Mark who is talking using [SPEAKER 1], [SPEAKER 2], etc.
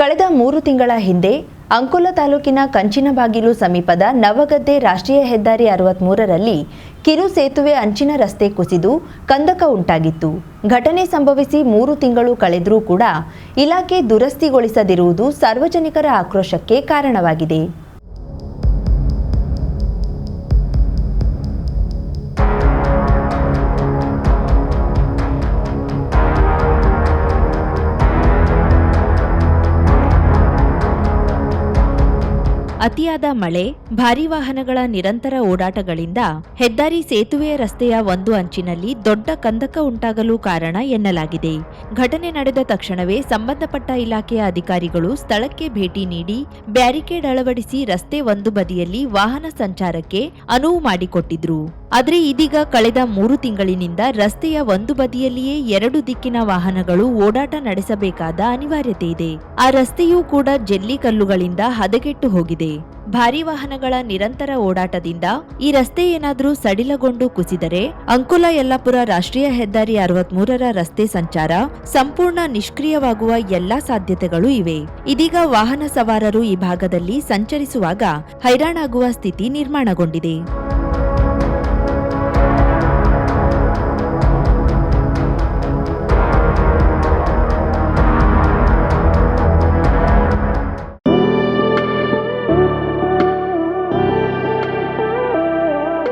[SPEAKER 1] ಕಳೆದ ಮೂರು ತಿಂಗಳ ಹಿಂದೆ ಅಂಕೋಲ ತಾಲೂಕಿನ ಕಂಚಿನಬಾಗಿಲು ಸಮೀಪದ ನವಗದ್ದೆ ರಾಷ್ಟ್ರೀಯ ಹೆದ್ದಾರಿ ಅರವತ್ಮೂರರಲ್ಲಿ ಕಿರು ಸೇತುವೆ ಅಂಚಿನ ರಸ್ತೆ ಕುಸಿದು ಕಂದಕ ಉಂಟಾಗಿತ್ತು. ಘಟನೆ ಸಂಭವಿಸಿ ಮೂರು ತಿಂಗಳು ಕಳೆದರೂ ಕೂಡ ಇಲಾಖೆ ದುರಸ್ತಿಗೊಳಿಸದಿರುವುದು ಸಾರ್ವಜನಿಕರ ಆಕ್ರೋಶಕ್ಕೆ ಕಾರಣವಾಗಿದೆ. ಅತಿಯಾದ ಮಳೆ, ಭಾರೀ ವಾಹನಗಳ ನಿರಂತರ ಓಡಾಟಗಳಿಂದ ಹೆದ್ದಾರಿ ಸೇತುವೆಯ ರಸ್ತೆಯ ಒಂದು ಅಂಚಿನಲ್ಲಿ ದೊಡ್ಡ ಕಂದಕ ಉಂಟಾಗಲು ಕಾರಣ ಎನ್ನಲಾಗಿದೆ. ಘಟನೆ ನಡೆದ ತಕ್ಷಣವೇ ಸಂಬಂಧಪಟ್ಟ ಇಲಾಖೆಯ ಅಧಿಕಾರಿಗಳು ಸ್ಥಳಕ್ಕೆ ಭೇಟಿ ನೀಡಿ ಬ್ಯಾರಿಕೇಡ್ ಅಳವಡಿಸಿ ರಸ್ತೆ ಒಂದು ಬದಿಯಲ್ಲಿ ವಾಹನ ಸಂಚಾರಕ್ಕೆ ಅನುವು ಮಾಡಿಕೊಟ್ಟಿದ್ರು. ಆದ್ರೆ ಇದೀಗ ಕಳೆದ ಮೂರು ತಿಂಗಳಿನಿಂದ ರಸ್ತೆಯ ಒಂದು ಬದಿಯಲ್ಲಿಯೇ ಎರಡು ದಿಕ್ಕಿನ ವಾಹನಗಳು ಓಡಾಟ ನಡೆಸಬೇಕಾದ ಅನಿವಾರ್ಯತೆ ಇದೆ. ಆ ರಸ್ತೆಯೂ ಕೂಡ ಜೆಲ್ಲಿ ಕಲ್ಲುಗಳಿಂದ ಹದಗೆಟ್ಟು ಹೋಗಿದೆ. ಭಾರೀ ವಾಹನಗಳ ನಿರಂತರ ಓಡಾಟದಿಂದ ಈ ರಸ್ತೆ ಏನಾದರೂ ಸಡಿಲಗೊಂಡು ಕುಸಿದರೆ ಅಂಕುಲ ಯಲ್ಲಾಪುರ ರಾಷ್ಟ್ರೀಯ ಹೆದ್ದಾರಿ ಅರವತ್ಮೂರರ ರಸ್ತೆ ಸಂಚಾರ ಸಂಪೂರ್ಣ ನಿಷ್ಕ್ರಿಯವಾಗುವ ಎಲ್ಲಾ ಸಾಧ್ಯತೆಗಳು ಇವೆ. ಇದೀಗ ವಾಹನ ಸವಾರರು ಈ ಭಾಗದಲ್ಲಿ ಸಂಚರಿಸುವಾಗ ಹೈರಾಣಾಗುವ ಸ್ಥಿತಿ ನಿರ್ಮಾಣಗೊಂಡಿದೆ.